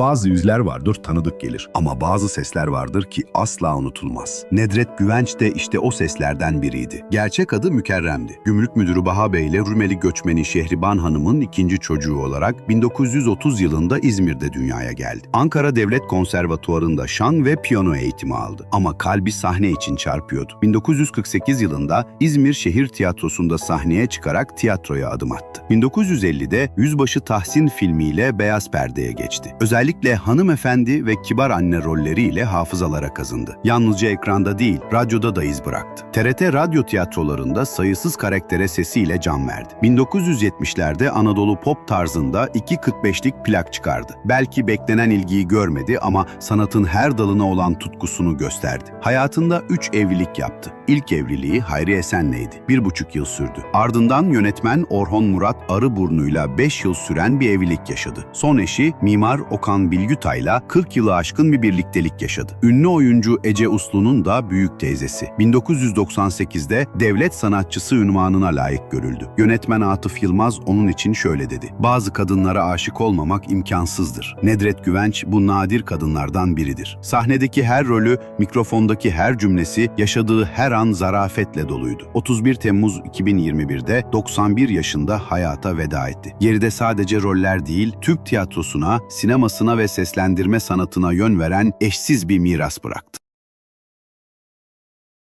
Bazı yüzler vardır tanıdık gelir ama bazı sesler vardır ki asla unutulmaz. Nedret Güvenç de işte o seslerden biriydi. Gerçek adı Mükerrem'di. Gümrük Müdürü Baha Bey ile Rumeli göçmeni Şehriban Hanım'ın ikinci çocuğu olarak 1930 yılında İzmir'de dünyaya geldi. Ankara Devlet Konservatuvarı'nda şan ve piyano eğitimi aldı ama kalbi sahne için çarpıyordu. 1948 yılında İzmir Şehir Tiyatrosu'nda sahneye çıkarak tiyatroya adım attı. 1950'de Yüzbaşı Tahsin filmiyle beyaz perdeye geçti. Özellikle hanımefendi ve kibar anne rolleriyle hafızalara kazındı. Yalnızca ekranda değil, radyoda da iz bıraktı. TRT radyo tiyatrolarında sayısız karaktere sesiyle can verdi. 1970'lerde Anadolu pop tarzında 2.45'lik plak çıkardı. Belki beklenen ilgiyi görmedi ama sanatın her dalına olan tutkusunu gösterdi. Hayatında 3 evlilik yaptı. İlk evliliği Hayri Esen'leydi. Bir buçuk yıl sürdü. Ardından yönetmen Orhon Murat Arıburnu'yla 5 yıl süren bir evlilik yaşadı. Son eşi Mimar Okan Bilgütay'la 40 yılı aşkın bir birliktelik yaşadı. Ünlü oyuncu Ece Uslu'nun da büyük teyzesi. 1998'de devlet sanatçısı ünvanına layık görüldü. Yönetmen Atıf Yılmaz onun için şöyle dedi. Bazı kadınlara aşık olmamak imkansızdır. Nedret Güvenç bu nadir kadınlardan biridir. Sahnedeki her rolü, mikrofondaki her cümlesi, yaşadığı her an zarafetle doluydu. 31 Temmuz 2021'de 91 yaşında hayata veda etti. Geride sadece roller değil, Türk tiyatrosuna, sinemasına ve seslendirme sanatına yön veren eşsiz bir miras bıraktı.